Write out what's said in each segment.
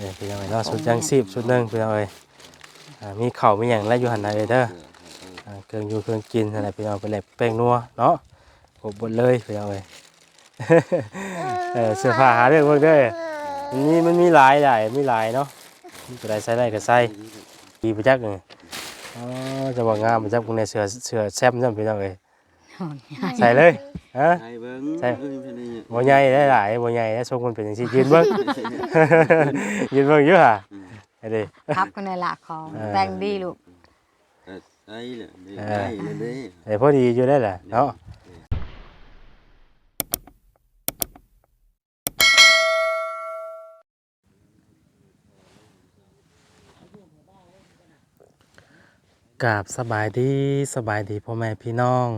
นี่พี่น้องเอ้ยเนาะชุดยังชีพชุดหนึ่งพี่น้องเอ้ยอ่ามีเข้าวมีหยังและอยู่หันน่ะเอ้ยเด้ออ่าเครื่องอยู่เครื่องกินนั่นแหละพี่น้องไปแลกแป้งนัวเนาะครบหมดเลยพี่น้องเอ้ย เออเสื้อผ้าหาเรื่องเบิ่งเด้อ มันมีมันมีหลายหลายมีหลายเนาะมีตัวใดใส่ได้ก็ใส่ดีไปจักนี่อ๋อจะว่างามไปจักพวกนี้เสื้อเสื้อแซ่บจังพี่น้องเอ้ย ใส่เลยฮะใช่เบิ้งใช่เอ้ยเป็นไงเนี่ยบ่ใหญ่ได้หลายบ่ใหญ่ได้ทรงมันเป็นจังซี่ยืนเบิ่ง ยืนเบิ่งอยู่ห่าไอ้เด้พับกันในละของเออ แต่งดีลูกก็ใช่เลยเออใช่เลยเด้ไอ้พอดีอยู่ได้แหละเนาะกราบสบายดีสบายดีพ่อแม่พี่น้อง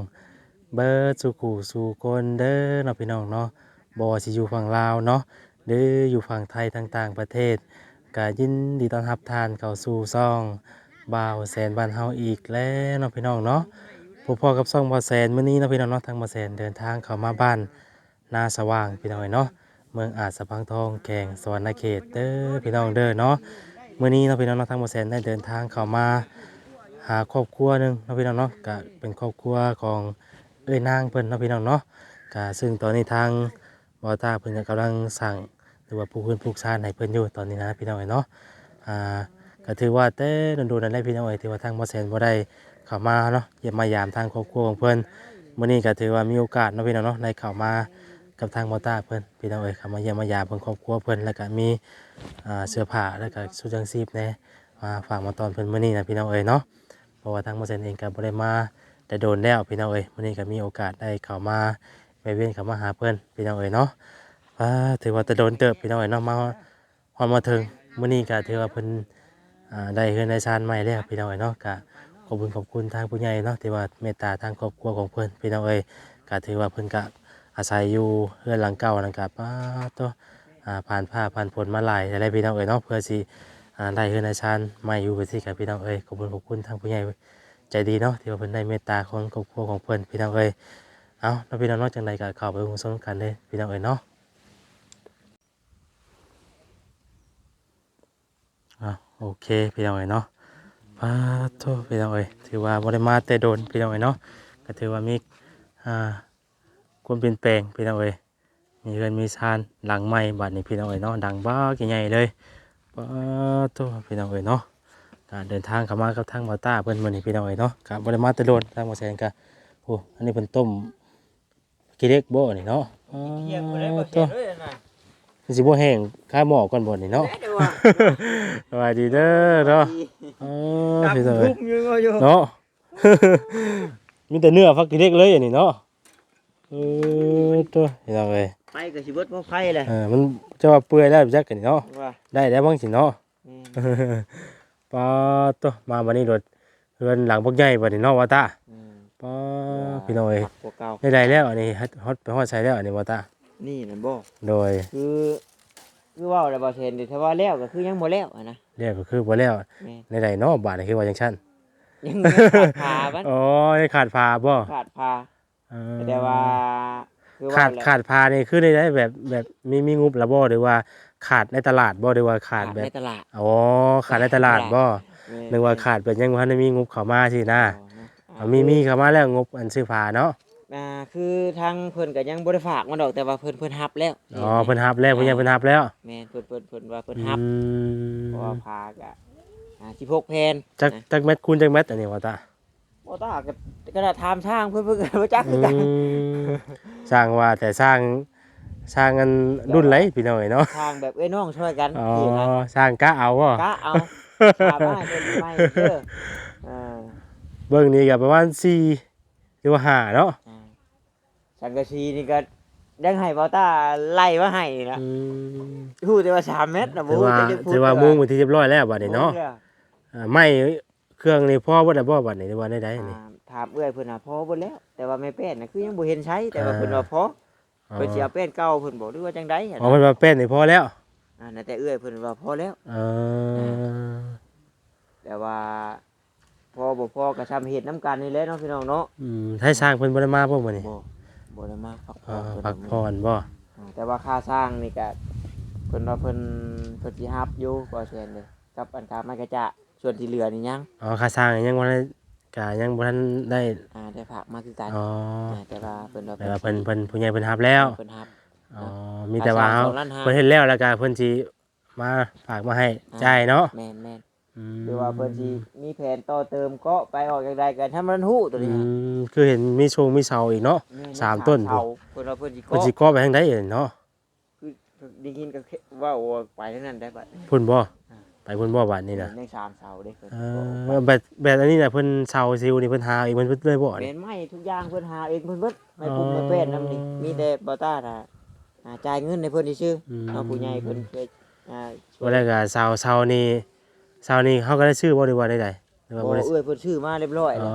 เบิร์ดสุกูสู่คนเด้อเนาะพี่น้องเนาะบ่ว่าสิอยู่ฝั่งลาวเนาะหรืออยู่ฝั่งไทยต่างๆประเทศก็ยินดีต้อนรับทานเข้าสู่ซ่องบ่าวแสนบ้านเฮาอีกแล้วเนาะพี่น้องเนาะพบพ่อกับซ่องบ่าวแสนมื้อนี้เนาะพี่น้องเนาะทางบ่าวแสนเดินทางเข้ามาบ้านนาสว่างพี่น้องเนาะเมืองอาจสะพังทองแขงสวรรณเขตเด้อพี่น้องเด้อเนาะมื้อนี้เนาะพี่น้องเนาะทางบ่าวแสนได้เดินทางเข้ามาหาครอบครัวหนึงเนาะพี่น้องเนาะก็เป็นครอบครัวของ เอ้ยนางเพิ่นเนาะพี่น้องเนาะก็ซึ่งตอนนี้ทางบอตาเพิ่นกำลังสั่งหรือว่าผู้เพิ่นผูกชาติให้เพิ่นอยู่ตอนนี้นะพี่น้องเอ้ยเนาะอ่าก็ถือว่าแต่โดนๆนั่นแหละพี่น้องเอ้ยที่ว่าทางบ่แซนบ่ได้เข้ามาเนาะเยี่ยมมายามทางครอบครัวของเพิ่นมื้อนี้ก็ถือว่ามีโอกาสเนาะพี่น้องเนาะได้เข้ามากับทางบอต้าเพิ่นพี่น้องเอ้ยเข้ามาเยี่ยมมายามเพิ่นครอบครัวเพิ่นแล้วก็มีอ่าเสื้อผ้าแล้วก็ชุดจังซีพแน่มาฝากมาตอนเพิ่นมื้อนี้นะพี่น้องเอ้ยเนาะเพราะว่าทางบ่แซนเองก็บ่ได้มา แต่โดนแล้วพี่น้องเอ้ยวันนี้ก็มีโอกาสได้เข้ามาไปเวียนเข้ามาหาเพื่อนพี่น้องเอ้ยเนาะอ่าถือว่าแต่โดนเติบพี่น้องเอ้ยเนาะมาฮอนมาถึงมื้อนี้ก็ถือว่าเพิ่นอ่าได้เฮือนได้ชานใหม่แล้วพี่น้องเอ้ยเนาะก็ขอบคุณขอบคุณทางผู้ใหญ่เนาะที่ว่าเมตตาทางครอบครัวของเพิ่อนพี่น้องเอ้ยก็ถือว่าเพิ่อนก็อาศัยอยู่เฮือนหลังเก่านั่นก็ป้าตัวผ่านผ้าผ่านฝนมาหลายอะไรพี่น้องเอ้ยเนาะเพื่อสิอ่ได้เฮือนได้ชานใหม่อยู่ไปสิกับพี่น้องเอ้ยขอบคุณขอบคุณทางผู้ใหญ่ ใจดีเนาะที่ว่าเพิ่นได้เมตตาของครอบครัวของเพิ่นพี่น้องเอ้ยเอาแล้วพี่น้องนอกจังใดก็เข้าไปร่วมสนุกกันเลยพี่น้องเอ้ยเนาะอะโอเคพี่น้องเอ้ยเนาะปาโทพี่น้องเอ้ยถือว่าบ่ได้มาแต่โดนพี่น้องเอ้ยเนาะก็ถือว่ามีอ่าความเปลี่ยนแปลงพี่น้องเอ้ยมีเรือนมีชานหลังใหม่บัดนี้พี่น้องเอ้ยเนาะดังบ้าใหญ่เลยปาโทพี่น้องเอ้ยเนาะ การเดินทางเข้ามากับทางมาต้าเพิ่นมื้อนี้พี่น้องเอ้ยเนาะกับบริมาแตะโดนทางบ่แซงกะโอ้อันนี้เพิ่นต้มกิเล็กบ่นี่เนาะอ๋อตัวมันสิบ่แห้งค่าหม้อก่อนบ่นี่เนาะสวัสดีเด้อเนาะอ๋อพี่น้องเอ้ยเนาะมีแต่เนื้อฟักกิเล็กเลยอันนี้เนาะเออตัวพี่น้องเอ้ยไปกับชีวิตพ่อไผ่เลยเออมันจะว่าเปื่อยแล้วจักกันนี่เนาะว่าได้แล้วบ้างสิเนาะ อืมปาตัวมาวันนี้รถเรือนหลังพวกใหญ่บัดนี้เนาะวาตาอืมปาพี่น้อยพวกเก่าได้ได้แล้วอันนี้ฮอตฮอตไปฮอดใช้แล้วอันนี้วาตานี่นั่นบ่โดยคือคือเว่าแล้วบ่เห็นดิถ้าว่าแล้วก็คือยังบ่แล้วอะนะเรียกก็คือบ่แล้วแม่นในใดเนาะบาทนี่คือว่าจังซั่นยังขาดพาบัดอ๋อได้ขาดพาบ่ขาดพาเออแต่ว่าคือขาว่าดแล้วขาดพานี่คือได้ได้แบบแบบมีมีงบละบ่หรือว่า ขาดในตลาดบ่หรือว่าขาดแบในบตลาดอ๋อขาดในตลาดบ่แม่นึกว่าขาดแบบยังบ่ทันได้มีงบเข้ามาสินะอ๋อเอามีมีเข้ามาแล้วงบอันซื้อผ้าเนาะอ่าคือทางเพิ่นก็ยังบ่ได้ฝากมาดอกแต่ว่าเพิ่นเพิ่นฮับแล้วอ๋อเพิ่นรับแล้วเพิ่นยังเพิ่นรับแล้วแม่นเพิ่นเพิ่นเพิ่นว่าเพิ่นอืฮับมเพราะว่าพาก็อ่า16แผ่นจักนะจักเม็ดคูณจักเม็ดอันนี้ว่าตาบ่ตาก็ก็ได้ถามทางเพิ่นเพิ่นก็บ่จักคือกันอืมสร้างว่าแต่สร้าง สร้างกันรุ่นไรพี่น้อยเนาะทางแบบเอ้ยน้องช่วยกันอ๋อนี่นะสร้างกะเอาบ่กะเอาถามว่าเป็นไม่เชื่ออ่าเบิ่งนี่ก็ประมาณ4หรือว่าห้าเนาะอ่าสังกะสีนี่ก็ยังให้บอต้าไล่มาให้นะอืมพูดแต่ว่าสามเมตรนะถือว่าจะได้พูดถือว่ามุงเป็นที่เรียบร้อยแล้วบัดนี้เนาะโอ้ยอ่าไม่เครื่องนี่พ่อบ่ได้บ่บัดนี้หรือว่าได้ได้นี่อ่าถามเอื้อยเพิ่นน่ะพอเบ่แล้ว แต่ว่าไม่เป็นน่ะคือยังบ่เห็นใช้แต่ว่าอ่าเพิ่นว่าพออ๋อ เพิ่นสิเอาเป็นเก่าเพิ่นบอกหรือว่าจังได๋อ๋อเพิ่นว่าเป็นนี่พอแล้วอ่าน่ะแต่เอื้อยเพิ่นว่าพอแล้วเออแต่ว่าพอบ่พอก็ซ้ำเฮ็ดนํกันนี่แหละเนาะพี่น้องเนาะอืมให้สร้างเพิ่นบ่ได้มาบ่มื้อนี้บ่บ่ได้มาพักผ่อ๋ออนเพิ่นพักว่าผ่อนบ่อ่าแต่ว่าค่าสร้างนี่ก็เพิ่นว่าเพิ่นเพิ่นสิรับอยู่บ่แซ่นเลยกับอันกามันก็จะส่วนที่เหลือนี่ยังอ๋อค่าสร้างยังบ่ได้ ก็ยังบ่ทันได้อ่าได้ฝากมาคือกันอ๋อาแต่ว่าเพิ่นว่าแต่ว่าเพิ่นเพิ่นผู้ใหญ่เพิ่นรับแล้วเพิ่นรับ อ๋อมีแต่ว่าเฮาค่สร้งสองล้านห้าเพิ่นเฮ็ดแล้วแล้วก็เพิ่นสิมาฝากมาให้จ่ายเนาะแม่นแม่นอืมหรือว่าเพิ่นสิมีแผนต่อเติมก็ไปออกอย่างใดกันถ้ามันฮู้ตัวอืนี้ฮะมคือเห็นมีโชงมีเสาอีกเนาะแม่นสามต้น เสาเพิ่นว่าเพิ่นสิเพิ่นก็สิก่อไปทางใดเอ่ยเนาะคือได้ยินก็แค่ว่าโอ้ไปเท่านั้นได้บัดพุ่นบ่ ไปพุ่นบ่บาดนี้น่ะในสามเสาเด้เพิ่นเอบอกอแบบแบบอันนี้น่ะเพิ่นเสาซิวนี่เพิ่นหาเองเพิ่นเพิ่นเลยบ่แม่นี่นไม้ทุกอย่างเพิ่นหาเองเพิ่นเบิดไม่ปรุงอ๋อไม่เป็นนำนี่มีแต่บ่ต้าน่ะอ่าจ่ายเงินให้เพิ่นซื่ออืมๆเอาผู้ใหญ่เพิ่นเคยอ่าช่วบ่ยได้ก็เสาเสานี่เสานี่เขาก็ได้ชื่อบ่หรือว่าใดๆหรือว่าโอ้บ่ได้เอ้ยเพิ่นชื่อมาเรียบร้อยอ๋แล้อว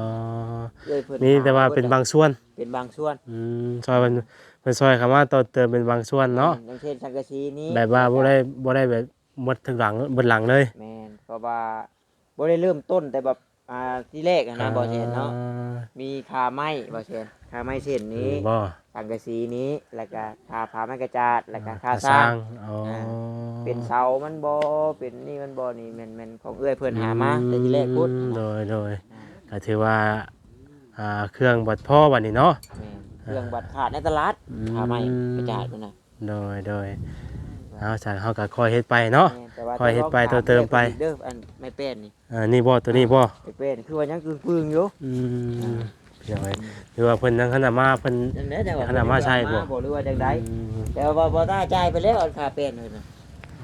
เอ้ยเพิ่นมีแต่ว่าหเป็นบิดบางส่วน เป็นบางส่วน อืมซอยเพิ่นเพิ่นซอยคำว่าต่อเติมเป็นบางส่วนเนาะอย่างเช่นสังกะสีนี้แบบว่าบ่ได้บ่ได้แบบ หมดทั้งหลังเบิดหลังเลยแม่นเพราะว่าบ่ได้เริ่มต้นแต่แบบอ่าที่แรกอะนะบ่เช่นเนาะอ่ามีคาไม้บ่เช่นคาไม้เส้นนี้บ่สังกะสีนี้แล้วก็คาผาไม้กระจาดแล้วก็คาสร้างอ๋อเป็นเสามันบ่เป็นนี่มันบ่นี่แม่นแม่นของเอื้อยเพิ่นหามาแต่ที่แรกพุดโดยโดยก็ถือว่าอ่าเครื่องบัดพ่อบัดนี้เนาะแม่นเครื่องบัตรขาดในตลาดอืมคาไม้กระจาดพุ่นน่ะโดยโดย เอาจากเฮาก็คอยเฮ็ดไปเนาะแม่นแต่ว่าคอยเฮ็ดไปต้องเติมไป เด้ออันไม่เป็นนี่อ่านี่บ่ตัวนี้บ่ไม่เป็นคือว่ายังกึ่งๆอยู่อืมพี่น้องเอ้ยหรือว่าเพิ่นยังขนาดมาเพิ่น จังได๋แต่ว่าขนาดว่าใช่บ่ บ่หรือว่าจังไดอืมแต่ว่าบ่ได้จ่ายไปแล้วอันค่าเป็นเลยนะ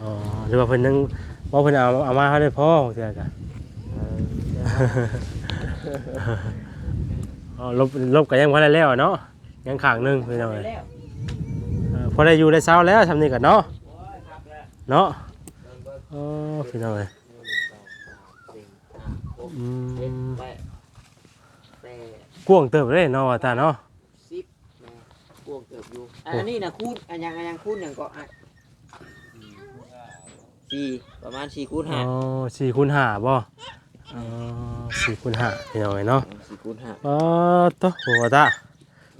อ๋อหรือว่าเพิ่นยังบ่เพิ่นเอาเอามาให้ได้พอเทื่อก็เออแต่ว่าอ๋อลบลบก็ยังบ่ได้แล้วเนาะยังข้างหนึงพี่น้องเอ้ยแล้วเออพอได้อยู่ได้เช้าแล้วทำนี่ก็เนาะ เนาะอ๋อพี่น้องเอ้ยอืมแปดแปดกวางเติบเลยเนาะว่าตาเนาะสิบแม่พวงเกือบอยู่อันนี้นะคูณอันยังอันยังคูณอย่างก็อะสี่ประมาณสี่คูณอ๋ห้าอสี่คูณห้าบ่อ๋อสี่คูณห้าพี่น้องเอ้ยเนาะสี่คูณห้าอ๋อโตโหว่าตา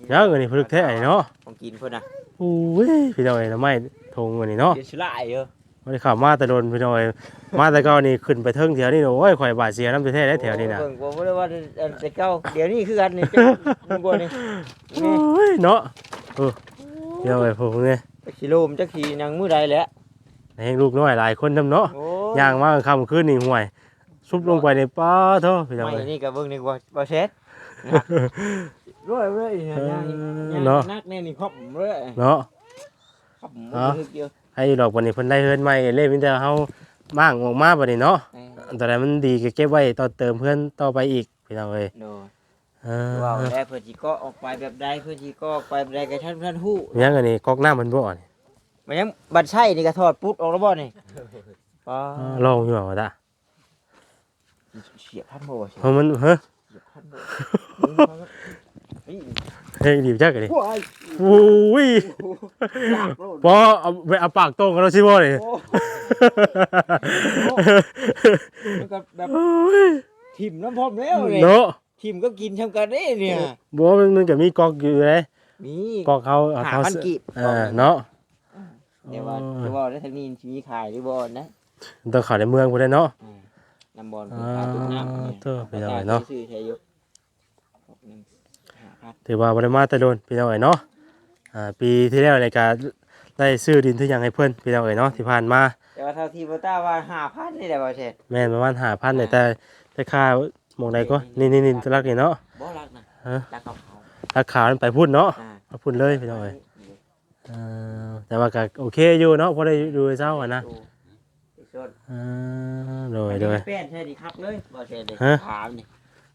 เดี๋ยวอันนี้พลึกแท้ไอ้เนาะของกินเพิ่นน่ะอู้ยพี่น้องเอ้ยทำไมทงอันนี้เนาะเดี๋ยวฉลายเยอะ บ่ได้เข้ามาแต่โดนพี่น้องเอ้ยมาแต่เก่านี่ขึ้นไปเทิงแถวนี้โอ้ยข่อยบาดเสียน้ำแท้ๆได้แถวนี้น่ะเบิ่งบ่ได้ว่าอันแต่เก่าเดี๋ยวนี้คือกันนี่เจ้ามึงบ่นี่โอ้ยเนาะเออพี่น้องเอ้ยพวกนี้จักสิโลมจักสินังมื้อใดแหละให้ลูกน้อยหลายคนนํเนาะโอ้ย่างมาค่ำคืนนี่ห่วย ซุบลงไปในป้าเถอะพี่น้องไม่เอ้ยนี่ก็เบิ่งนี่บ่บ่เซ็ตร้อยเว้ยย่างย่างเนาะนักแน่นี่ครบเว้ยเนาะครับเนาะมันเยอะ ให้ดอกบันนี้เพิ่นได้เฮือนใหม่เล่มีแต่เฮามั่างออกมาบัดนี้เนาะแม่อันตอนนั้นมันดีก็เก็บไว้ต่อเติมเพื่อนต่อไปอีกพี่น้องเอ้ยโดยเออว้าวแล้วเพื่อนสิก็ออกไปแบบใดเพื่อนสิก็ออกไปแบบใดกับท่านท่านฮู้ยังอันนี้ก๊อกน้ำมันบ่นี่มันยังบัดใช่นี่ก็ถอดปุ๊ดออกแล้วบ่นี่ป้าอ่าลองอยู่ว่าตาเสียบท่านบ่เสียบเพราะมันเฮ้ยท่านบ่นี่ เฮ้ยดีจักอันนี้ว้ายโอ้ยอยากโลดบ่เอาไปเอาปากตรงกันแล้วสิบ่นี่โอ้มันก็แบบโอ้ยทิมน้ำพร้อมแล้วนี่เนาะทิมก็กินชำกันเด้เนี่ยบ่มันมันก็มีก๊อกอยู่เลยมีก๊อกเขาเอาหาเขาพันกีบเออเนาะเดี๋ยวว่าเดี๋ยวว่าได้ทางนี้สิมีขายหรือบ่นะต้องเข้าในเมืองพุ่นเด้เนาะอ่าน้ำบอลเป็นขายทุกน้ำเนี่ยเออไปเอาไว้เนาะ ซื้อใช้อยู่หกหนึ่งห้าพัน ถือว่าบ่ได้มาแต่โดนพี่น้องเอ้ยเนาะอ่าปีที่แล้วในการได้ซื้อดินทุกอย่างให้เพิ่นพี่น้องเอ้ยเนาะที่ผ่านมาแต่ว่าเท่าที่โบต้าว่าห้าพันนี่แหละบ่เช่นแม่นประมาณ5,000เนี่ยแต่แต่ค่าหมองใดก็นี่นี่นี่ตลักนี่เนาะบ่รักนะฮะรักเขาเขาราคามันไปพุ่นเนาะอ่ามาพุ่นเลยพี่น้องเอ้ยเออแต่ว่าก็โอเคอยู่เนาะพอได้ดูเช้าอะนะดูไอ้ส้นเออโดยโดยแป้นใช่ดิครับเลยบ่เช่นเลยฮะถามนี่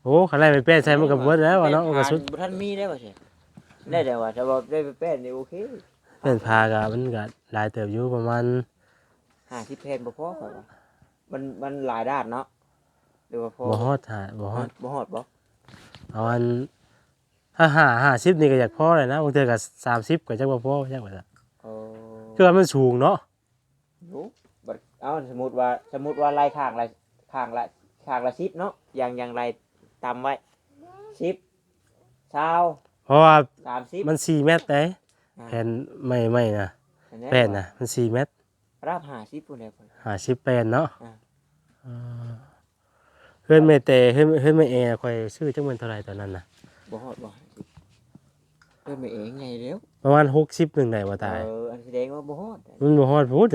โอ้คันแรกไปแป้นใส่มันก็เบิดแล้วอะเนาะมันก็สุดบ่ท่านมีได้บ่เช่นได้แต่ว่าถ้าบ่ได้ไปแป้นนี่โอเคเป็นพาก็มันก็หลายเติบอยู่ประมาณ50แผ่นบ่พอข่อยว่ามันมันหลายด้านเนาะหรือว่าพอบ่ฮอดหาบ่ฮอดบ่ฮอดบ่ประมาณถ้าหาหาสิบนี่ก็อยากพอเลยนะบางเทื่อก็สามสิบก็จักบ่พอจักว่าซะโอ้คือว่ามันสูงเนาะรู้บัดเอาสมมุติว่าสมมุติว่าไล่ข้างละข้างละข้างละ10เนาะอย่างอย่างไร ตามไว้10 20เพราะว่า30มัน4เมตรเด้แผ่นไม่ไม่นะแผ่นน่ะมัน4เมตรรับหาสิปุ่นเลยพุ่นหาชิปเป็นเนาะอ่าอ่าเฮือนแม่เตเฮือนเฮือนแม่เอค่อยซื้อจังเงินเท่าไหร่ตอนนั้นน่ะบ่ฮอดบ่หาสิเพิ่นไปเองไงเร็วประมาณ60นึงได้บ่ตายเอออันแสดงว่าบ่ฮอดมันบ่ฮอดพูด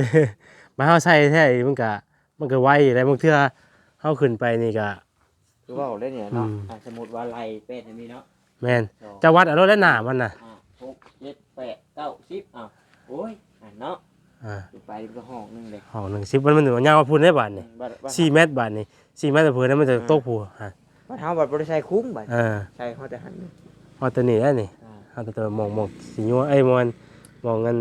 มาเฮาใช้แท้มันก็มันก็ไวได้บางเทื่อเฮาขึ้นไปนี่ก็ คือว่าได้เนี่ยเนาะอืม อะสมมุติว่าไล่เป็ดอันนี้เนาะแม่นสองจะวัดเอารถได้หน้ามันน่ะห้าหกเจ็ดแปดเก้าสิบอ้าวโอ้ยอะเนาะอ่าดูไปมันก็ห้องหนึงเลยห้องหนึง10มันมันถึงยาวพูดได้บาดนี่บัดบัด4เมตรบาดนี่4เมตรเพิ่นนั้นมันจะตกผู้ฮะบัดเฮาบัดบ่ได้ใช้คุ้มบัดเออใช้เขาแต่หันเอาตัวนี้ได้นี่อ่า เอาตัวมองมองสิยัวเอ้ยมองมองกัน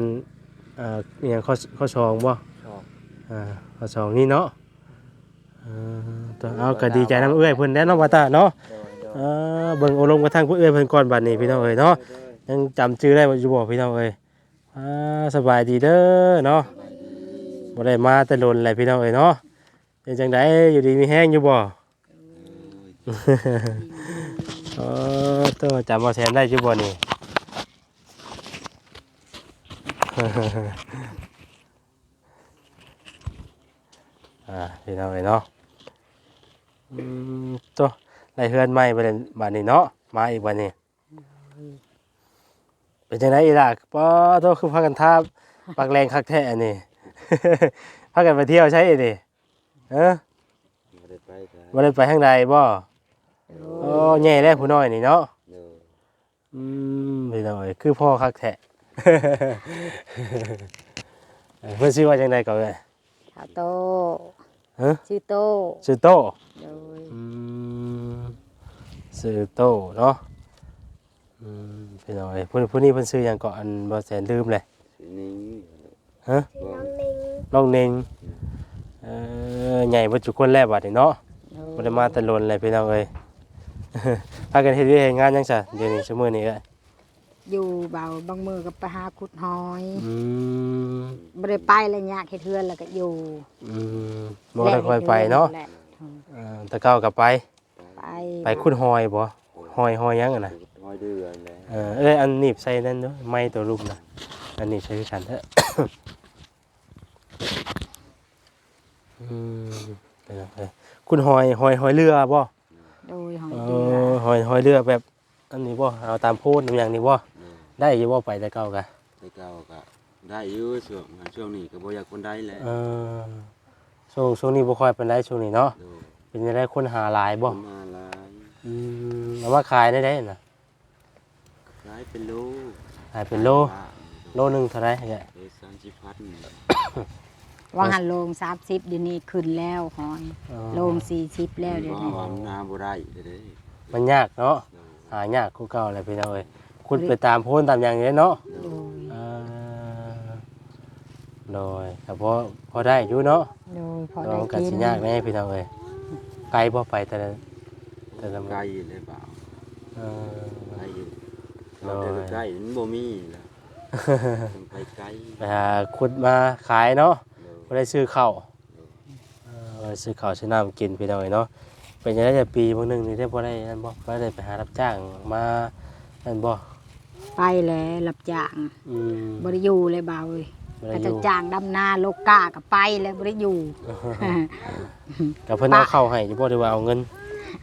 เอ่ออหยังข้อข้อชองบ่ชอบอ่าข้อชองนี่เนาะ เออตัวเอาก็ดีใจนำเอื้อยเพิ่นแน่นาะว่าตาเนาะเออเบิ่งอารมณ์กระทั่งผู้เอื้อยเพิ่นก่อนบัดนี้พี่น้องเอ้ยเนาะยังจำชื่อได้บ่อยู่บ่พี่น้องเอ้ยอ่าสบายดีเด้อเนาะบ่ได้มาแต่ลนแหละพี่น้องเอ้ยเนาะเป็นจังไดอยู่ดีมีแห้งอยู่บ่เออตัวจำบ่แซนได้อยู่บ่นี่ อ่าพี่น้องเอ้ยเนาะอืมตัวได้เฮือนใหม่ไปเลยบัดนี้เนาะมาอีกบัดนี้เป็นจังไดอีล่ะป้อโตคือพากันทาบปักแรงคักแท้อันนี้ พากันไปเที่ยวใช่ดิเออบ่ได้ไปครับบ่ได้ไปทางใดบ่โอ้แย่แล้วผู้น้อยนี่เนาะเด้ออืมพี่น้อยคือพ่อคักแท้ เพิ่นชื่อว่าจังไดก็เอ้ย ชาวโต ฮะชื่อโตชื่อโตโดยอืมชื่อโตเนาะอืมพี่น้อยผู้ผู้นี้เพิ่นชื่อหยังก็อันบ่แสนลืมเลยสิหนิ่งฮะบ่น้องเน่งเออใหญ่เบ่จุคนแล้วบัดนี้เนาะโดบ่ยได้มาแต่ลนเลยพี่น้องเอ้ย พากันเฮ็ดเวียกเฮ็ดงานจังซะเดี๋ยวนี้ชั่วโมงนี้ก็อยู่ เบาบางมือก็ไปหาขุดหอยอืมบ่ได้ไปแล้วยากเฮ็ดเฮือนแล้วก็อยู่อืมบ่ได้ค่อยไปเนาะแหลเออแต่เก่าก็ไป ไปไปขุดหอยบ่หอยหอยหยังอะน่ะห้อยเดือนแล้วเออเอ้ยอันหนีบใส่นั่นเด้อไม้ตัวรูปน่ะอันนี้ใช้กันเถอะ อืมเป็นจังไดคุณหอยหอยหอยเรือบ่ โดยหอยเอเดืออหอยหอยเรือแบบอันนี้บ่เอาตามโพดอย่างนี้บ่เด้อ ได้อยู่บ่ไปแต่เก่ากะไปเก่าก็ได้อยู่ช่วงช่วงนี้ก็บ่อยากคนได้แล้วเออช่วงช่วงนี้บ่ค่อยเป็นไรช่วงนี้เนาะเด้อเป็นจังไดคนหาหลายบ่คนมาหลายอืมเอามาขายได้ได้น่ะขายเป็นโลขายเป็นโล โลหนึงเท่าไหร่เนี่ยเออ30พันวางหันโลง30เดี๋ยวนี้ขึ้นแล้วหอยอ๋อโลง40แล้วเดี๋ยวบ่นี้ว่ามันนาบ่ได้เด้อมันยากเนาะเด้อหายากกูเก่าเลยพี่น้องเอ้ย คุณไปตามโพนตามอย่างนี้เนาะโดยเออโดยแต่พอพอได้อยู่เนาะโดยพอลได้องกันกิสินยากแน่พี่น้องเอ้ยไกลบ่ไปแต่ละแต่ละมื้อไกลเลยเปล่าเออ ไกลอยู่โดเรายแต่ใกล้มันบ่มีแล้วต้องไปไกลไปหาขุดมาขายเนาะเด้อบ่ได้ซื้อข้าวเออบ่ได้ซื้อข้าวซื้อน้ำกินพี่น้องเอ้ยเนาะ เป็นจังได๋จะปีมื้อหนึงนี่ได้บ่ได้นั่นบ่บ่ได้ไปหารับจ้างมานั่นบ่ ไปแล้วรับจ้างอืมบ่ได้อยู่เลยเบาเอ้ยบ่ได้ก็อจะยู่จ้างดำนาโลกาก็ไปแล้วบ่ได้อยู่กับเพิ่นเอาเข้าให้อยู่บ่ได้ว่าเอาเงิน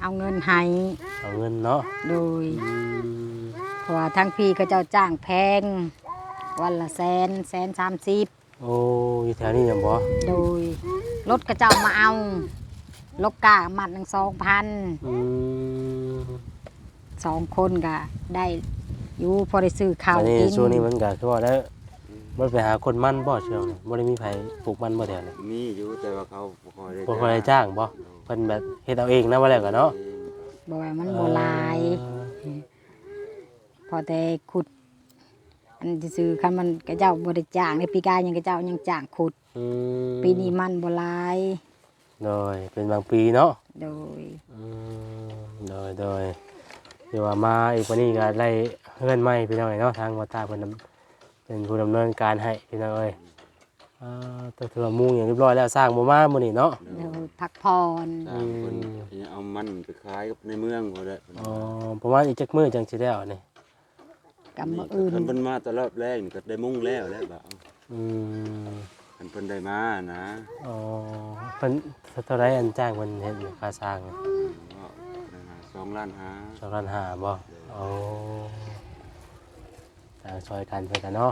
เอาเงินให้เอาเงินเนาะโดยอืมเพราะว่าทั้งพี่ก็เจ้าจ้างแพง วันละแสนแสนสามสิบโอ้อยู่แถวนี้ยังบ่โดยรถก็เจ้ามาเอาลกกามัดหนึ่งสองพัน อืมสองคนก็ได้ อยู่พอได้ซื้อข้าวอันนี้กินช่วงนี้มันก็คือว่าแล้วมันไปหาคนมั่นบ่ช่วงนี้บ่ได้มีไผปลูกมันบ่แถวนี้มีอยู่แต่ว่าเขาบ่ค่อยได้บ่ค่อยได้จ้างบ่เพิ่นแบบเฮ็ดเอาเองนะว่าแล้วก็เนาะบอกว่ามันโบหลาย พอแต่ขุดอันที่ซื้อคันมันก็เจ้าบริจ้างในปีกายยังก็เจ้ายังจ้างขุด อืมปีนี้มันโบหลาย โดยเป็นบางปีเนาะโดย อืมโดยโดย เดี๋ยวว่ามาอีกวันนี้ก็ได้เฮือนใหม่พี่น้องเนาะทางวัดตาเพิ่นดำเป็นผู้ดำเนินการให้พี่น้องเอ้ยอ่าตัวถือว่ามุ่งอย่างเรียบร้อยแล้วสร้างบ่มามื้อนี้เนาะโดยพักผ่อนตามคนเอามันไปขายกับในเมืองเขาได้อ๋อประมาณอีกจักมื้อจังสิได้เอานี่กับมืออื่นคันเพิ่นมาแตลอดแรกนี่ก็ได้มุ่งแล้วแล้วบ่าวอืมอันเพิ่นได้มานะอ๋อเพิ่นเท่าไรอันจ้างเพิ่นเฮ็ดค่าสร้างก็นะฮะส องล้านห้าสองล้านห้าบ่โอ้ต่างซอยกันเพิ่นกันเนาะ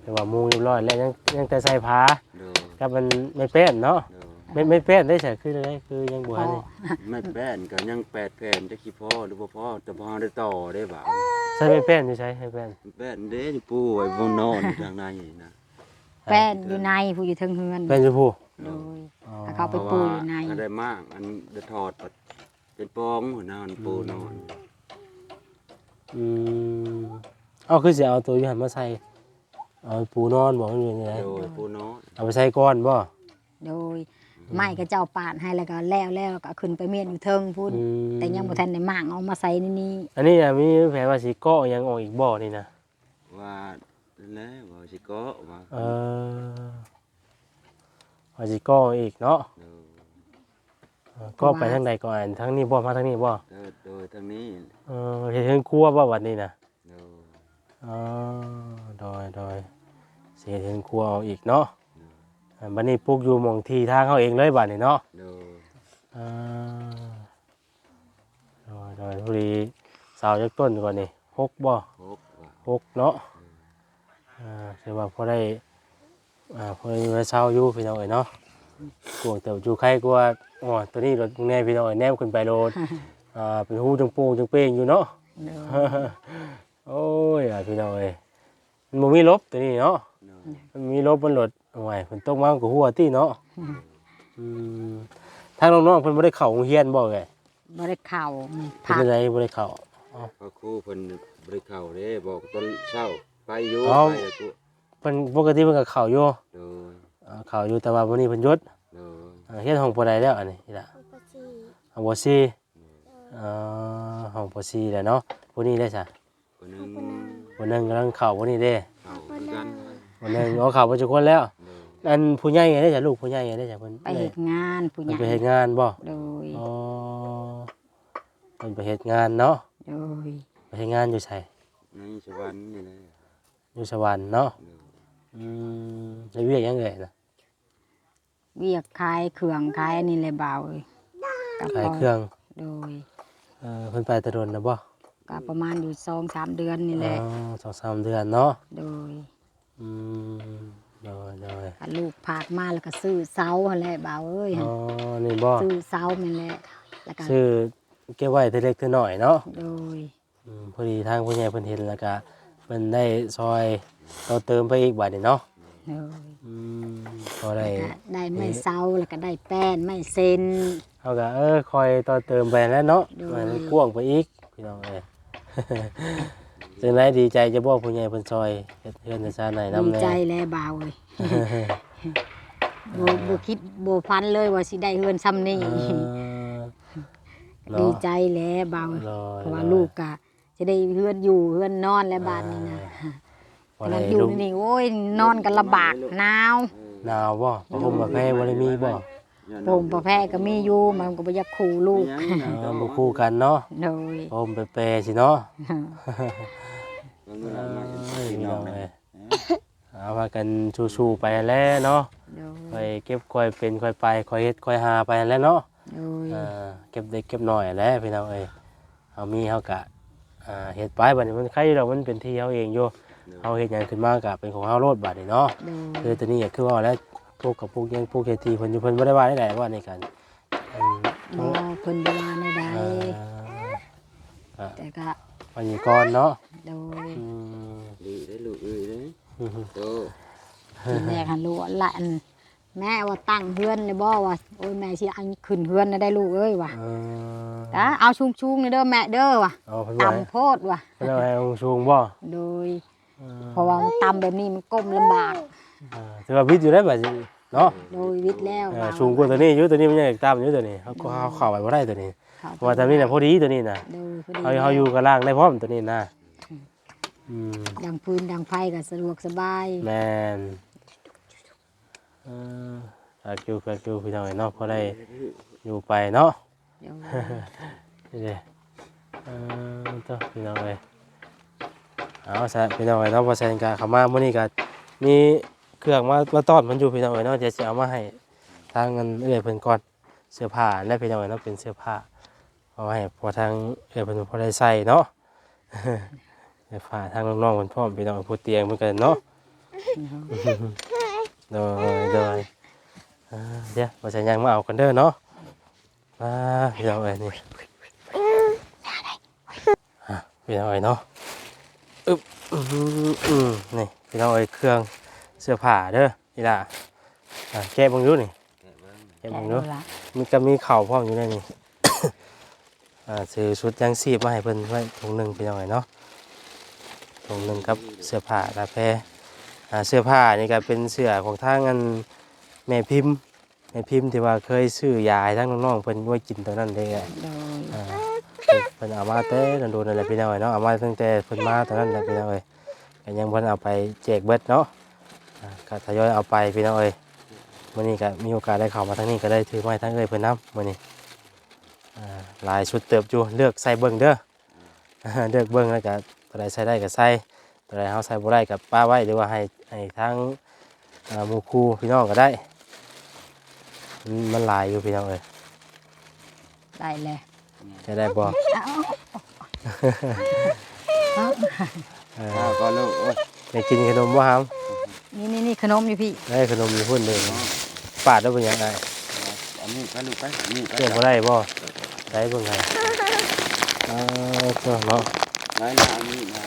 แต่ว่ามุงเรียบร้อยแล้วยังยังแต่ใส่ผ้าเด้อกับมันไม่เป็นเนาะเด้อไม่ไม่เป็นได้ใช่คืออะไรคือยังบ่ทันนี่ไม่แป้นก็ยังแปดแผ่นจะขี้พ่อหรือบ่พ่อแต่พอได้ต่อได้บ่าใช่ไม่เป็นอยู่ใช่ไม่เป็นแป้นเด้นี่ปูไว้บนนอนอยู่ทางในนะแป้นอยู่ในผู้อยู่เทิงเฮือนเป็นชมพูโดยอ๋อแล้วเขาไปเพราะปูว่าอยู่ในอันได้มากอันได้ถอดปัด เป็นปองหัวหน้ามันปูนอนอืมเอาคือสิเอาตัวอยู่หันมาใส่เอาปูนอนบอกมันอยู่นี่ไงโดยปูนอนเอาไปใส่ก้อนบ่โดยไม้ก็เจ้าปาดให้แล้วก็แล้วแล้วก็เอาขึ้นไปเมียนอยู่เทิงพุ่นอืมแต่ยังบ่ทันได้มางเอามาใส่ในนี้อันนี้น่ะมีแผนว่าสิเกาะหยังออกอีกบ่นี่นะว่าแล้วว่าสิเก็ว่าเออว่าสิเกาะอีกเนาะโดยเออ ก็ไปทางใดก่อนทางนี้บ่มาทางนี้บ่โดยโดยทางนี้เออเฮ็ดเฮือนครัวบ่วันนี้นะโดยอ๋อโดยโดยสิเฮ็ดเฮือนครัวเอาอีกเนาะอ่าบัดนี้ปลูกอยู่หม่องที่ทางเขาเองเลยบัดนี้เนาะโดยอ่าโดยโดยพอดีสาวจักต้นก่อนนี่หกบ่หกว่าหกเนาะอ่าถือว่าพอได้ อ่าพอได้ไว้เช้าอยู่พี่น้องเอ้ยเนาะ กลัวแต่อยู่ใครกลัวอ๋อตัวนี้รถแน่พี่น้องเอ้ยแนมขึ้นไปโลดอ่าเป็นหูจังโปูจังเป้งอยู่เนาะโดยโอ้ยอะพี่น้องเอ้ยมันบ่มีลบตัวนี้เนาะโดยมันมีลบมันหลดโอ้ยฝนตกมามันก็หัวตี้เนาะอืมทางน้องๆเพิ่นบ่ได้เข้าโรงเรียนบ่ไงบ่ได้เข้าเพิ่นพักเป็นไดบ่ได้เข้าพระครูเพิ่นบริเข้าเด้บอกตอนเช้าไปอยู่เอ้าไปแล้วกูเพิ่นปกติเพิ่นก็เข้าอยู่โดย อ่าเข้าอยู่แต่ว่าวันนี้เพิ่นหยุดโดยอ่าเฮ็ดห้องบ่ได้แล้วอันนี้นี่ล่ะห้องบ่ซีอ่าห้องบ่ซีแหละเนาะผู้นี้ได้ซะคนหนึงผู้นึงกำลังเข้าผู้นี้เด้เข้าคือกันผู้นึงเอาเข้าบ่ทุกคนแล้ว โดยอันผู้ใหญ่ได้จ้ะลูกผู้ใหญ่ได้จ้ะเพิ่นไปเฮ็ดงานผู้ใหเพิ่นญ่ไปเฮ็ดงานบ่โดย อ๋อเพิ่นไปเฮ็ดงานเนาะโดยไปเฮ็ดงานอยู่ไสในสวรรค์นี่แหละอยู่สวรรค์เนาะโดย อืมได้เวียกยังไงนะเวียกขายเครื่องขายอันนี้เลยเบาเอ้ยก็ขายพเครื่องโดยเออเพิ่นไปแตะดนนะบ่ก็ประมาณอยู่2-3เดือนนี่แหละอ๋อสองสามเดือนเนาะโดยอืมโดยโดยก็ลูกพากมาแล้วก็ซื้อเสาหั่นแหละเบาเอ้ยอ๋อนี่บ่ซื้อเสาแม่นแหละแล้วก็ชื่อเก็บไว้เท่าเล็กเท่าน้อยเนาะโดยอืมพอดีทางผู้ใหญ่เพิ่นเห็นแล้วก็เพิ่นได้ซอย ต่อเติมไปอีกบัดนี่เนาะโดยอืมพอได้แล้วก็ได้ไม้เสาแล้วก็ได้แป้นไม้เซ็นเฮาก็เออคอยต่อเติมไปแล้วเนาะโดยให้มันกว้างไปอีกพี่น้องเอ้ย จังไดดีใจจะบอกผู้ใหญ่เพิ่นซอยเฮ็ดเฮือนในชาติไหนนำดีแน่ ใจแล้วเบาเอ้ยบ่บ่คิดบ่ฟันเลยว่าสิได้เฮือนซ้ำนี่เออเนาะ ดีใจแล้วเบาลอยเพราะว่าลอยลูกก็จะได้เฮือนอยู่เฮือนนอนแล้วบ้านนี้นะพอข ได้นาดอยู่ลูกนี่โอ้ยนอนกันลำบากหนาวหนาวบ่ประพรมประแพรบ่ได้มีบ่ผมประแพรก็มีอยู่มันก็บ่อยากขู่ลูกเออบ่คู่กันเนาะโดยประพรมไปแปรสิเนาะเงินเอเอามาอให้พี่พี่น้น้อองงเอ้เลยยเอาว่ากันสู้ๆไปแล้วเนาะโดค่อยยเก็บค่อยเป็นค่อยไปค่อยเฮ็ดค่อยหาไปแล้วเนาะ โดยอ่าเก็บเด็กเก็บน้อยแหล้วพี่น้องเอ้ยเฮามีเฮากะอ่าเฮ็ดไปบัดนี้มันใครดอกมันเป็นที่เฮาเองอยู่ เฮาเฮ็ดหยังขึ้นมาก็เป็นของเฮาโลดบัดนี้เนาะโดยคือตัวนี้ก็คือว่าแล้วพวกกับพวกยังพวกเฮทีเพิ่นอยู่เพิ่นบ่ได้ว่าได้หลายว่าในการอืมบ่เพิ่นบ่ว่าในใดอ่าแต่ก็วันนี้ก่อนเนาะโดยอืม ดีได้ลูกเอ้ยเด้อืมโตทีแรกหันรู้ว่าละอันแม่ว่าตั้งเฮือนเลยบ่ว่าโอ้ยแม่สิอันขึ้นเฮือนน่ะได้ลูกเอ้ยว่ะเออจ้าเอาชุงๆนี่เด้อแม่เด้อว่ะเอาเพิ่นว่าให้ต่ำโพดว่ะเพิ่นเอาให้องชูงบ่โดย เออเพราะว่ามันต่ำแบบนี้มันก้มลำบากอ่าถือว่าวิทย์อยู่ได้บัดนี้เนาะโดยวิทย์แล้วเออว่าสูงกว่าตัวนี้อยู่ตัวนี้มันยังตามอยู่ตัวนี้เฮาก็เฮาเข้าไปบ่ได้ตัวนี้เขาเพราะว่าตัวนี้น่ะพอดีตัวนี้น่ะโดยพอดีเฮาเฮาอยู่กับล่างได้พร้อมตัวนี้นะอืมดังพื้นดังไฟก็สะดวกสบาย แม่นเออฝากอยู่ฝากอยู่พี่น้องเนาะพอได้อยู่ไปเนาะโดยนี่เด้เออตัวพี่น้องเลย เอาซะพี่น้องเลยเนาะพอแซนกะเข้ามามื้อนี้ก็มีเครื่องมามาต้อนมันอยู่พี่น้องเอ้ยเนาะเดี๋ยวสิเอามาให้ทางเงินเอื้อยเพิ่นก่อนเสื้อผ้าและพี่น้องเอ้ยเนาะเป็นเสื้อผ้าเอาไว้ให้พอทางเอื้อยเพิ่นพอได้ใส่เนาะเสื้อผ้าทางน้องๆเพิ่นพร้อมพี่น้องผู้เตียงเหมือนกันเนาะโดยโดยอ่าเดี๋ยวบ่ใช่ยังมาเอากันเด้อเนาะมาพี่น้องเอ้ยนี่พี่น้องเอ้ยเนาะ อึ๊บอืมอืมนี่พี่น้องเอ้ยเครื่องเสื้อผ้าเด้อนี่ล่ะอะแกะเบิ่งดูนี่แกะแกะเบิ่งดูดูละมีก็มีเข่าวพร้อมอยู่ในนี่ อ่าซื้อชุดยังซีบมาให้เพิ่นไว้ถุงหนึ่งเป็นยังไงเนาะถุงหนึ่งกับเสื้อผ้าลาแพรอ่าเสื้อผ้านี่ก็เป็นเสื้อของทางอันแม่พิมพ์แม่พิมพ์ที่ว่าเคยซื้อยาให้ทั้งน้องๆเพิ่นไว้กินตอนนั้นได้ไงโดยอ่าเพิ่นเอามาแต่โดนๆนั่นแหละพี่น้องเอ้เนาะเอามาตั้งแต่เพิ่นมาตอนนั้นแหละพี่น้องเอ้ยก็ยังเพิ่นเอาไปแจกเบิดเนาะอ่าก็ทยอยเอาไปพี่น้องเอ้ยมื้อนี้ก็มีโอกาสได้เข้ามาทางนี้ก็ได้ถือไม้ทั้งเอ้ยเพิ่นนํมื้อนี้หลายชุดเติบอยู่เลือกใส่เบิ่งเด้อเลือกเบิ่งแล้วก็ตัวใดใส่ได้ก็ใส่ตัวใดเฮาใส่บ่ได้ก็ป้าไว้หรือว่าให้ให้ทั้งหมู่ครูพี่น้องก็ได้ มันหลายอยู่พี่น้องเอ้ยได้เลย จะได้บ่เอาเออข้าวก็ลูกโอ้ยได้กินขนมบ่ครับนี่นี่นี่ขนมอยู่พี่ ได้ขนมอยู่พุ่นเด้อปาดแล้วเป็นยังไงอันนี้ไปลูกไปนนี้ไปเกี่ยวบ่ได้บ่ได้เบิ่งให้เออเจ้าเนาะไว้นะอันนี้นะ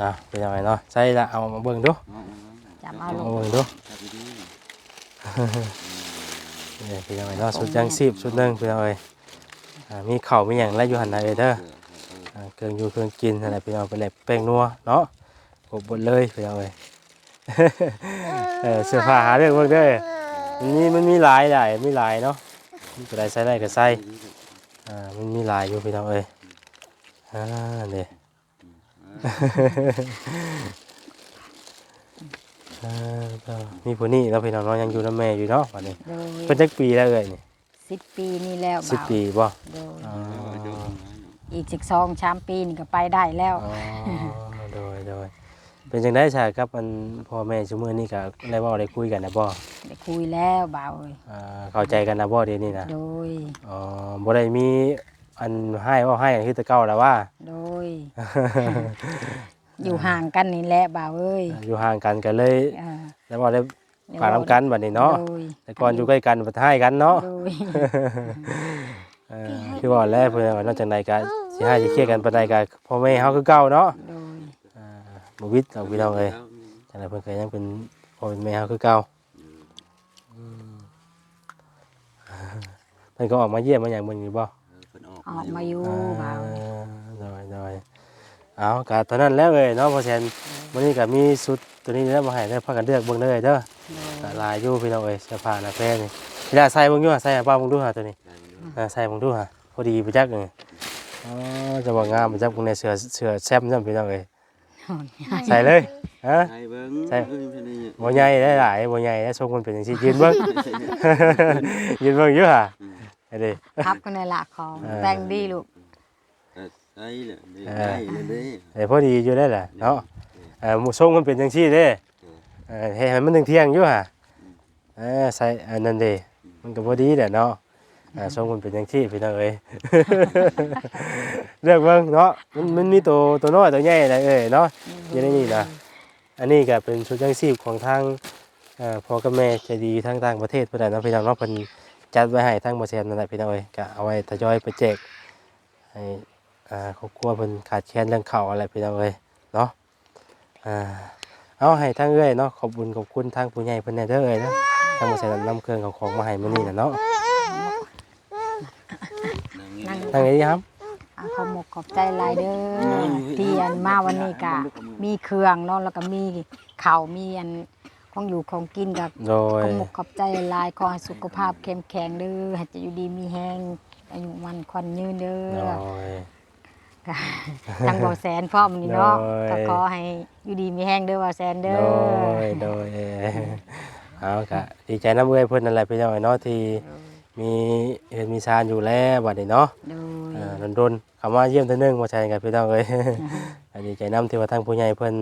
อะเป็นยังไงเนาะใส่ละเอามาเบิ่งดูจำเอาเอาลูมากเบิ่งดูเนี่ยเป็นยังไงเนาะชุดยังซีบชุดหนึ่งเป็นยังไง อ่ามีข้าวมีหยังและอยู่หั่นน่ะเด้อเด้ออ่าเครื่องอยู่เครื่องกินอะไรพี่น้องไปแหลบแป้งนัวเนาะครบหมดเลยพี่น้องเลยเออเสื้อผ้าหาเรื่องเบิ่งเด้อมันมีมันมีหลายหลายมีหลายเนาะมีตัวใดใส่ได้ก็ใส่อ่ามันมีหลายอยู่พี่น้องเอ้ยอ่าเด้อ่าก็มีผู้นี้แล้วพี่น้องเนาะยังอยู่น้ำแม่อยู่เนาะวันนี้โดยเพิ่นจักปีแล้วเอ้ยนี่ สิบปีนี่แล้วสิบบ่าวปีบ่โดยอ๋ออีกสิบสองชามปีนี่ก็ไปได้แล้ว อ๋อโดยโดยเป็นจังได้ใช่ครับมันพ่อแม่ชั่วมือนี่ก็ได้เว่าได้คุยกันนะบ่ได้คุยแล้วบ่าวเอ้ยอ่าเข้าใจกันนะบ่เดี๋ยวนี้นะโดย อ๋อบ่ได้มีอันให้เว่าให้กันคือแต่เก่าแล้วว่า โดย อยู่ห่างกันนี่แหละบ่าวเอ้ยอยู่ห่างกันก็เลยอ่าแล้วบ่ได้ ปากน้ำกันบัดนี้เนาะโดยแต่ก่อนอยู่ใกล้กันบ่ให้กันเนาะโดยเออคือว่าแล้วเพิ่นว่านอกจากใดก็สิให้สิเคลียร์กันปานใดก็พ่อแม่เฮาคือเก่าเนาะโดยอ่าบ่วิทย์เอาพี่น้องเอ้ยจังไดเพิ่นก็ยังเป็นพ่อเป็นแม่เฮาคือเก่าอืมเพิ่นก็ออกมาเยี่ยมมาอย่างเบิ่งอยู่บ่ออกมาอยู่บ่าวโดยโดยเอาก็เท่านั้นแล้วเลยเนาะเพอแซนวันนี้ก็มีสุดตัวนี้แล้วมาให้ได้พากันเลือกเบิ่งเลยเด้อ ก็หลายอยู่พี่น้องเอ้ยเสื้อผ้าหน้าแพรนี่พี่ดาใส่เบิ่งอยู่หาใส่ให้ป้าเบิ่งดูหาตัวนี้อ่าใส่เบิ่งดูหาพอดีไปจักนี่อ๋อจะว่างามไปจักเบิ่งในเสื้อเสื้อแซ่บจังพี่น้องเอ้ยใส่เลยฮะใช่เบิ้งใช่เอ้ยเป็นไงเนี่ยบ่ใหญ่ได้หลายบ่ใหญ่ได้ทรงมันเป็นจังซี่ยืนเบิ่ง ยืนเบิ่งอยู่ห่าไอ้เด้ พับกันในละของเออ แต่งดีลูกเออใช่เลยเออใช่เลยเด้ ไอ้พอดีอยู่ได้แหละเนาะเอ่อหมู่ทรงมันเป็นจังซี่เด้ เออให้ให้มันถึงเที่ยงอยู่ห่าเออใส่อันนั้นเด้มันก็พอดีแหละเนาะอ่าทรงมันเป็นจังซี่พี่น้องเอ้ยเลือกเบิ่งเนาะมันมันมีตัวตัวน้อยตัวใหญ่อะไรเอ้ยเนาะอยู่ในนี่นะอันนี้ก็เป็นชุดยังชีพของทางเอ่อพ่อกับแม่ใจดีทางต่างประเทศเพื่อนนะพี่น้องเนาะเพิ่นจัดไว้ให้ทางบ่แซนนั่นแหละพี่น้องเอ้ยก็เอาไว้ทยอยไปแจกให้อ่าครอบครัวเพิ่นขาดแคลนเรื่องข้าวอะไรพี่น้องเอ้ยเนาะอ่า เอาให้ทางเอ้ยเนาะขอบคุญขอบคุณทางผู้ใหญ่เพิ่นแน่เด้อเอ้ยเนาะทางบ่แซนนำเครื่องของของมาให้มื้อนี้น่ะเนาะนั่งทางนี้ครับอาขอหมกขอบใจหลายเด้อที่อันมาวันนี้กะมีเครื่องเนาะแล้วก็มีข้าวมีอันของอยู่ของกินกับ โดยขอหมกขอบใจหลายขอให้สุขภาพเข้มแข็งเด้อให้จะอยู่ดีมีแห้งอายุมันควันยืนเด้โดอยก็ ทางบ่อแสนพร้อมนี่เนาะโดยก็ขอให้อยู่ดีมีแห้งเด้อบ่อแสนเด้โดอยโดยเอาก็ดีใจน้ำเอ้ยเพิ่นนั่นแหละพี่น้องเอ้ยเนาะที่มีเฮ็ดมีซานอยู่แล้วบัดนี้เนาะโดยอ่าโดนๆคำว่าเยี่ยมเท่านึงบ่ใช่กันพี่น้องเอ้ยก็ดีใจน้ำที่ว่าทางผู้ใหญ่เพิ่น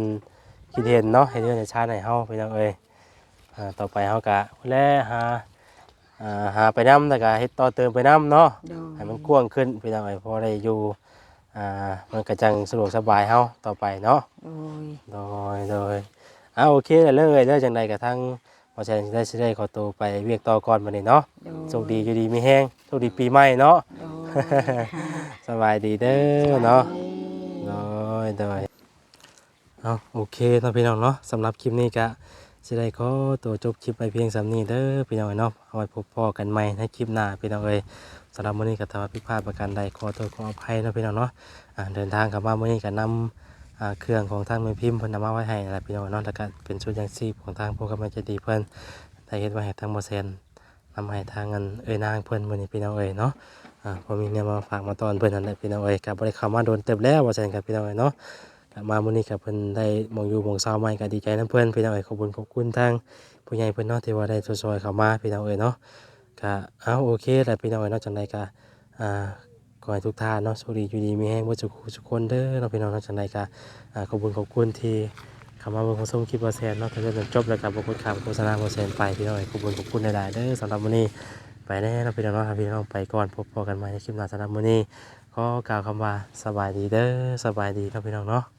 คิดเห็นเนาะเห็นเรื่องในชาติในเฮาพี่น้องเอ้ยอ่าต่อไปเฮากะแลหาอ่าหาไปนํแต่ก็เฮ็ดต่อเติมไปนํเนาะโดยให้มันกว้างขึ้นพี่น้องเอ้ยพอได้อยู่ อ่ามันก็จังสะดวกสบายเฮาต่อไปเนาะโดยโดยโดยอ่าโอเคเลยเลยจังใดก็ทั้งพอใช้ได้สิได้ขอตัวไปเวียกต่อก่อนบัดนี้เนาะโดยโชคดีอยู่ดีมีแห้งโชคดีปีใหม่เนาะ โดย สบายดีเด้อเนาะ โดยโดยเอาโอเคเนาะพี่น้องเนาะสำหรับคลิปนี้ก็สิได้ขอตัวจบคลิปไปเพียงสำนี้เด้อพี่น้องเนาะเอาไว้พบพ่อกันใหม่ในคลิปหน้าพี่น้องเอ้ย สำหรับมื้อนี้ก็ถ้าว่าผิดพลาดประการใดขอโทษขออภัยนะพี่น้องเนาะอ่าเดินทางกลับมามื้อนี้ก็นำอ่าเครื่องของทางแม่พิมพ์เพิ่นนำมาไว้ให้นั่นแหละพี่น้องเนาะแล้วก็เป็นชุดยังชีพของทางพวกกำลังใจดีเพิ่นได้เฮ็ดไว้ให้ทางบ่แซนนำให้ทางเงินเอ้ยนางเพิ่นมื้อนี้พี่น้องเอ้ยเนาะอ่าพอมีเนี่ยมาฝากมาตอนเพิ่นนั่นแหละพี่น้องเอ้ยก็บ่ได้เข้ามาโดนเติบแล้วบ่แซนกับพี่น้องเอ้ยเนาะกลับมามื้อนี้กับเพิ่นได้มองอยู่มองเศร้าใหม่ก็ดีใจนํเพิ่นพี่น้องเอ้ยขอบคุณขอบคุณทางผู้ใหญ่เพิ่นเนาะที่ว่าได้ช่วยๆเข้ามาพี่น้องเอ้ยเนาะ ก็เอาโอเคแหละพี่น้องเอ้นาะจังไดก็อ่าขอให้ทุกท่านเนาะโชคดีอยู่ดีมีแฮงบ่สุขทุกคนเด้อเนาพี่น้องเนาะจังไดก็อ่าขอบคุณขอบคุณที่เข้ามาเบิ่งของชมคลิปบ่แซนเนาะถ้าเกิดจนจบแล้วก็บ่กดข้ามโฆษณาบ่แซนไปพี่น้องเอ้ยขอบคุณขอบคุณหลายๆเด้อสำหรับมื้อนี้ไปแน่เนาพี่น้องเนาะพี่น้องไปก่อนพบพอกันใหม่ในคลิปหน้าสำหรับมื้อนี้ขอกล่าวคำว่าสบายดีเด้อสบายดีเนาพี่น้องเนาะ